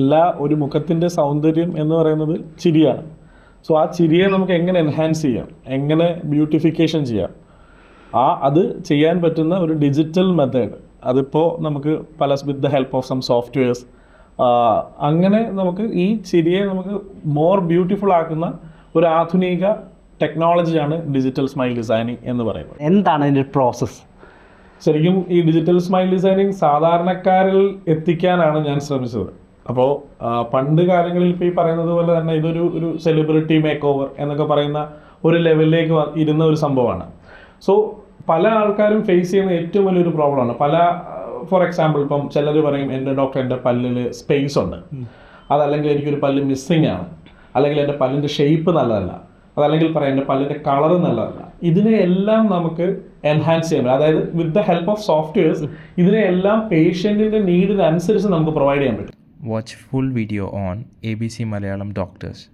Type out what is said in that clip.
എല്ലാ ഒരു മുഖത്തിന്റെ സൗന്ദര്യം എന്ന് പറയുന്നത് ചിരിയാണ്. സോ ആ ചിരിയെ നമുക്ക് എങ്ങനെ എൻഹാൻസ് ചെയ്യാം? എങ്ങനെ ബ്യൂട്ടിഫിക്കേഷൻ ചെയ്യാം? ആ അത് ചെയ്യാൻ പറ്റുന്ന ഒരു ഡിജിറ്റൽ മെത്തേഡ് അതിപ്പോൾ നമുക്ക് പല with the help of some softwares അങ്ങനെ നമുക്ക് ഈ ചിരിയെ നമുക്ക് മോർ ബ്യൂട്ടിഫുൾ ആക്കുന്ന ഒരു ആധുനിക ടെക്നോളജിയാണ് ഡിജിറ്റൽ സ്മൈൽ ഡിസൈനിങ് എന്ന് പറയുന്നത്. എന്താണ് അതിന്റെ പ്രോസസ്സ് ശരിക്കും ഈ ഡിജിറ്റൽ സ്മൈൽ ഡിസൈനിങ് സാധാരണക്കാരിൽ എത്തിക്കാനാണ് ഞാൻ ശ്രമിച്ചത്. അപ്പോൾ പണ്ട് കാലങ്ങളിൽ ഇപ്പോൾ ഈ പറയുന്നത് പോലെ തന്നെ ഇതൊരു ഒരു സെലിബ്രിറ്റി മേക്ക് ഓവർ എന്നൊക്കെ പറയുന്ന ഒരു ലെവലിലേക്ക് ഇരുന്ന ഒരു സംഭവമാണ്. സോ പല ആൾക്കാരും ഫേസ് ചെയ്യുന്ന ഏറ്റവും വലിയൊരു പ്രോബ്ലമാണ് പല ഫോർ എക്സാമ്പിൾ ഇപ്പം ചിലർ പറയും എന്റെ ഡോക്ടർ എന്റെ പല്ലിൽ സ്പേസ് ഉണ്ട്. അതല്ലെങ്കിൽ എനിക്കൊരു പല്ല് മിസ്സിങ് ആണ്. അല്ലെങ്കിൽ എന്റെ പല്ലിന്റെ ഷേപ്പ് നല്ലതല്ല. അതല്ലെങ്കിൽ പറയാം എന്റെ പല്ലിന്റെ കളർ നല്ലതല്ല. ഇതിനെ എല്ലാം നമുക്ക് എൻഹാൻസ് ചെയ്യാൻ പറ്റും. അതായത് with the help of softwares ഇതിനെ എല്ലാം പേഷ്യന്റിന്റെ നീഡിനനുസരിച്ച് നമുക്ക് പ്രൊവൈഡ് ചെയ്യാൻ പറ്റും. Watch full video on ABC Malayalam Doctors.